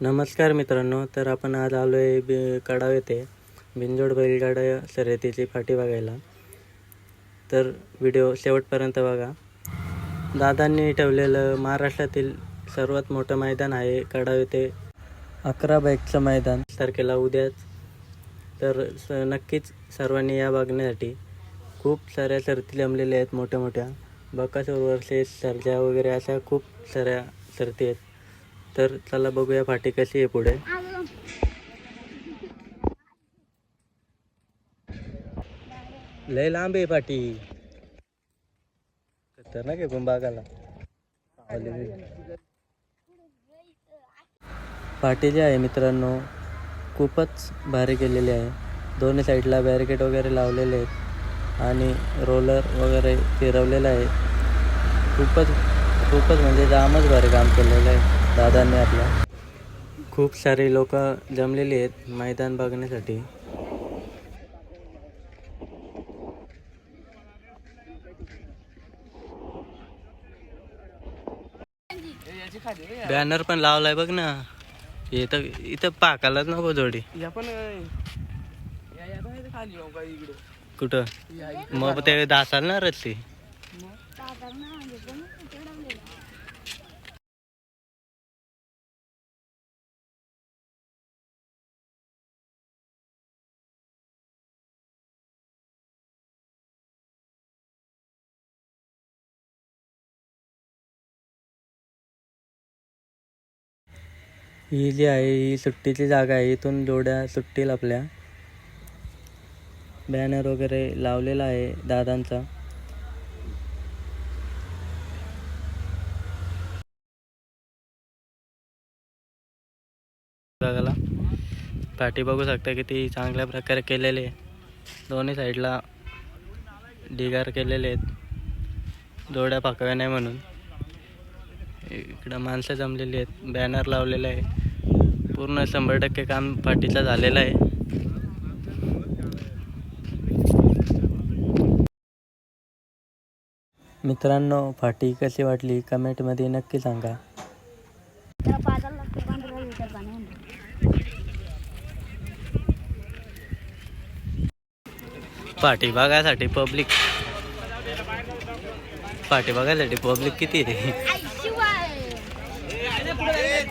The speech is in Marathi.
नमस्कार मित्रांनो तर आपण आज आलो आहे बि कडाव येथे बिंजोड बैलगाड्या शर्यतीची फाटी बघायला. तर व्हिडिओ शेवटपर्यंत बघा. दादांनी ठेवलेलं महाराष्ट्रातील सर्वात मोठं मैदान आहे कडाव येथे अकरा बाईकचं मैदान. तारखेला उद्याच. तर स नक्कीच सर्वांनी या बघण्यासाठी खूप साऱ्या शर्ती जमलेल्या आहेत मोठ्या मोठ्या. बकासूर वर्सेस सर्जा वगैरे अशा खूप साऱ्या शर्ती आहेत. तर चला बघूया फाटी कशी आहे पुढे. लय लांब आहे फाटी. तर ना घेऊन बागाला. फाटी जी आहे मित्रांनो खूपच भारी केलेली आहे. दोन्ही साईडला बॅरिकेड वगैरे लावलेले आहेत आणि रोलर वगैरे फिरवलेलं आहे. खूपच खूपच म्हणजे जामच भारी काम केलेलं आहे. दादांनी आपल्या खूप सारे लोक जमलेली आहेत मैदान बघण्यासाठी. बॅनर पण लावलाय बघ ना. इथं इथं पाकालाच नको जोडी. या पण या या पण इथे खाली येऊ का इकडे? कुठं? मग ते दासाल ना रस्सी. ही जी आहे ही सुट्टीची जागा आहे इथून जोड्या सुटतील आपल्या. बॅनर वगैरे लावलेला आहे दादांचा. जागाला पाठी बघू शकता किती चांगल्या प्रकारे केलेले आहे. दोन्ही साईडला ढिगार केलेले आहेत. जोड्या पाकव्या नाही म्हणून. इकडं माणसं जमलेली आहेत बॅनर लावलेला आहे. पूर्ण शंभर टक्के काम पाठीचं झालेलं आहे. मित्रांनो फाटी कशी वाटली? कमेंटमध्ये नक्की सांगा. फाटी बघायसाठी पब्लिक पाठी बघायसाठी पब्लिक किती आहे? नाही